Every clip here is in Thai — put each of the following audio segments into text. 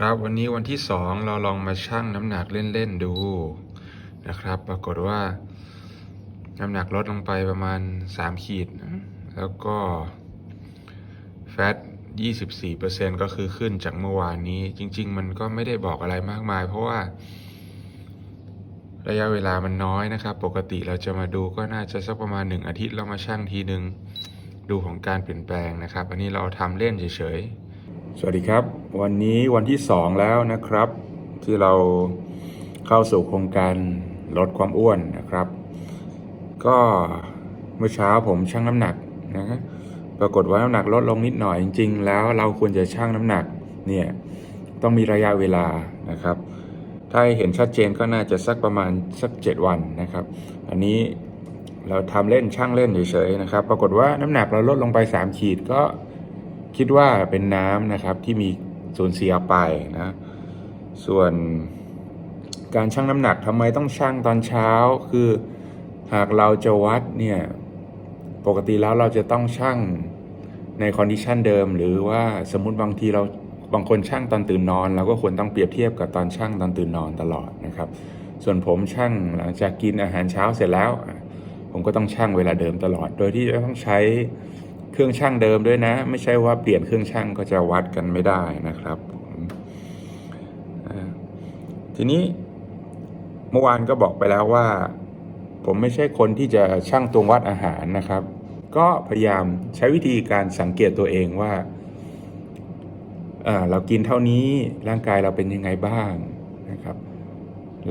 ครับวันนี้วันที่สองเราลองมาชั่งน้ำหนักเล่นๆดูนะครับ ปรากฏว่า น้ำหนักลดลงไปประมาณ 3 ขีดนะแล้วก็แฟต24%ก็คือขึ้นจากเมื่อวานนี้ จริง ๆ มันก็ไม่ได้บอกอะไรมากมาย เพราะว่า ระยะเวลามันน้อยนะครับ ปกติเราจะมาดูก็น่าจะสักประมาณ 1 อาทิตย์เรามาชั่งทีหนึ่งดูของการเปลี่ยนแปลงนะครับ อันนี้เราทำเล่นเฉยๆ สวัสดีครับ วันนี้วันที่ 2 แล้วนะครับ ที่เราเข้าสู่โครงการลดความอ้วนนะครับ ก็เมื่อเช้าผมชั่งน้ำหนักนะปรากฏว่าน้ำหนักลดลงนิดหน่อยจริง ๆ แล้วเราควรจะชั่งน้ำหนักเนี่ยต้องมีระยะเวลานะครับ ถ้าหเห็นชัดเจนก็น่าจะสักประมาณสัก 7 วันนะครับ อันนี้เราทำเล่นช่างเล่นเฉยๆนะครับ ปรากฏว่าน้ำหนักเราลดลงไป 3 ขีดก็ คิดว่าเป็นน้ำนะครับที่มีสูญเสียไปนะ ส่วนการชั่งน้ำหนักทำไมต้องชั่งตอนเช้า คือหากเราจะวัดเนี่ยปกติแล้วเราจะต้องชั่งในคอนดิชันเดิม หรือว่าสมมติบางทีเราบางคนชั่งตอนตื่นนอนเราก็ควรต้องเปรียบเทียบกับตอนชั่งตอนตื่นนอนตลอดนะครับ ส่วนผมชั่งหลังจากกินอาหารเช้าเสร็จแล้ว ผมก็ต้องชั่งเวลาเดิมตลอด โดยที่จะต้องใช้ เครื่องชั่งเดิมด้วยนะ ไม่ใช่ว่าเปลี่ยนเครื่องชั่งก็จะวัดกันไม่ได้นะครับทีนี้เมื่อวานก็บอกไปแล้วว่า ผมไม่ใช่คนที่จะชั่งตวงวัดอาหารนะครับ ก็พยายามใช้วิธีการสังเกตตัวเองว่าอ่าเรากินเท่านี้ร่างกายเราเป็นยังไงบ้างนะครับ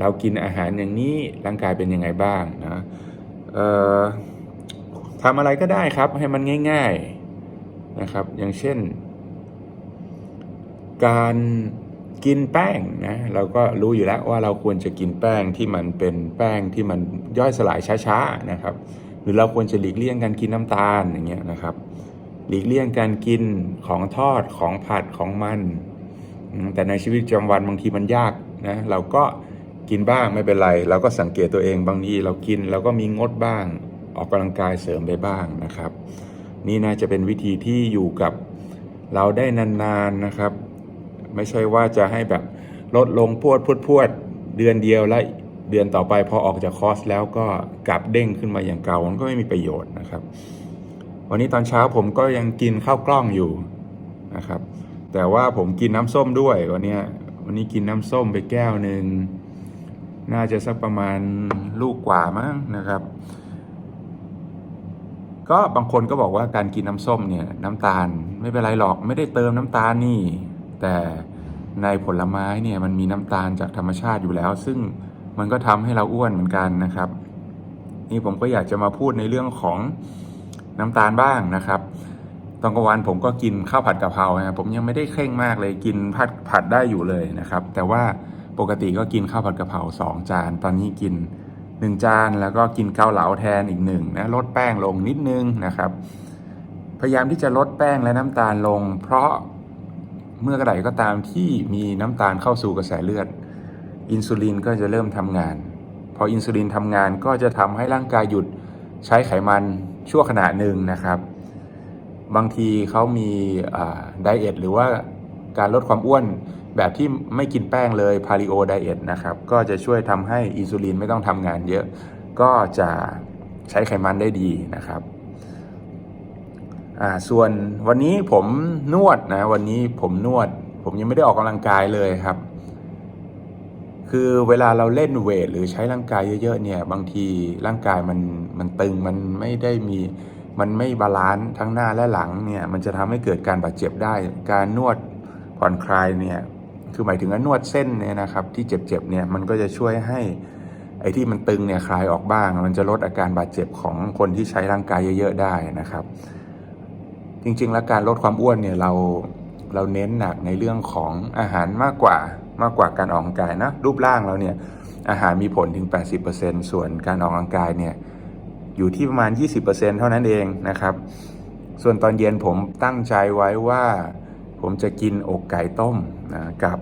เรากินอาหารอย่างนี้ร่างกายเป็นยังไงบ้างนะเอ่อ ทำอะไรก็ได้ครับให้มันง่าย ๆนะครับ อย่างเช่น การกินแป้งนะเราก็รู้อยู่แล้วว่าเราควรจะกินแป้งที่มันเป็นแป้งที่มันย่อยสลายช้าๆนะครับ หรือเราควรจะหลีกเลี่ยงการกินน้ำตาลอย่างเงี้ยนะครับ หลีกเลี่ยงการกินของทอดของผัดของมัน แต่ในชีวิตประจำวันบางทีมันยากนะเราก็กินบ้างไม่เป็นไร เราก็สังเกตตัวเองบางทีเรากินเราก็มีงดบ้าง ออกกำลังกายเสริมไปบ้างนะครับ นี่น่าจะเป็นวิธีที่อยู่กับเราได้นานๆนะครับ ไม่ใช่ว่าจะให้แบบลดลงพวดพวดพวดเดือนเดียวแล้วเดือนต่อไปพอออกจากคอร์สแล้วก็กลับเด้งขึ้นมาอย่างเก่ามันก็ไม่มีประโยชน์นะครับ วันนี้ตอนเช้าผมก็ยังกินข้าวกล้องอยู่นะครับ แต่ว่าผมกินน้ำส้มด้วยวันนี้วันนี้กินน้ำส้มไปแก้วหนึ่งน่าจะสักประมาณลูกกว่ามั้งนะครับ ก็บางคนก็บอกว่าการกินน้ำส้มเนี่ยน้ำตาลไม่เป็นไรหรอกไม่ได้เติมน้ำตาลนี่ แต่ในผลไม้เนี่ยมันมีน้ำตาลจากธรรมชาติอยู่แล้ว ซึ่งมันก็ทำให้เราอ้วนเหมือนกันนะครับ นี่ผมก็อยากจะมาพูดในเรื่องของน้ำตาลบ้างนะครับตอนกลางวันผมก็กินข้าวผัดกะเพรานะผมยังไม่ได้เคร่งมากเลยกินผัดผัดได้อยู่เลยนะครับ แต่ว่าปกติก็กินข้าวผัดกะเพราสองจาน ตอนนี้กิน หนึ่งจานแล้วก็กินเกาเหลาแทนอีกหนึ่งนะลดแป้งลงนิดนึงนะครับ พยายามที่จะลดแป้งและน้ำตาลลง เพราะเมื่อกระไดก็ตามที่มีน้ำตาลเข้าสู่กระแสเลือด อินซูลินก็จะเริ่มทำงาน พออินซูลินทำงานก็จะทำให้ร่างกายหยุดใช้ไขมันชั่วขณะหนึ่งนะครับ บางทีเขามีไดเอทหรือว่าการลดความอ้วน แบบที่ไม่กินแป้งเลยพาริโอไดเอทนะครับ ก็จะช่วยทำให้อินซูลินไม่ต้องทำงานเยอะ ก็จะใช้ไขมันได้ดีนะครับอ่าส่วนวันนี้ผมนวดนะ วันนี้ผมนวด ผมยังไม่ได้ออกกำลังกายเลยครับ คือเวลาเราเล่นเวทหรือใช้ร่างกายเยอะๆเนี่ย บางทีร่างกายมันมันตึงมันไม่ได้มีมันไม่บาลานซ์ทั้งหน้าและหลังเนี่ย มันจะทำให้เกิดการบาดเจ็บได้ การนวดผ่อนคลายเนี่ย คือหมายถึงว่านวดเส้นเนี่ยนะครับที่เจ็บๆเนี่ยมันก็จะช่วยให้ไอ้ที่มันตึงเนี่ยคลายออกบ้าง มันจะลดอาการบาดเจ็บของคนที่ใช้ร่างกายเยอะๆได้นะครับ จริงๆ แล้วการลดความอ้วนเนี่ยเราเราเน้นหนักในเรื่องของอาหารมากกว่ามากกว่าการออกกำลังกายนะรูปร่างเราเนี่ยอาหารมีผลถึง 80%ส่วนการออกกำลังกายเนี่ยอยู่ที่ประมาณ 20%เท่านั้นเองนะครับ ส่วนตอนเย็นผมตั้งใจไว้ว่า ผมจะกินอกไก่ต้มนะกับ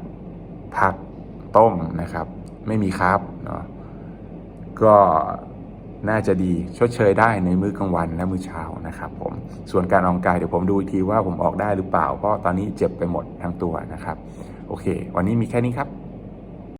ผักต้มนะครับ ไม่มีครับเนาะก็น่าจะดีชดเชยได้ในมื้อกลางวันและมื้อเช้านะครับ ผมส่วนการออกกายเดี๋ยวผมดูอีกทีว่าผมออกได้หรือเปล่า เพราะตอนนี้เจ็บไปหมดทั้งตัวนะครับ โอเค วันนี้มีแค่นี้ครับ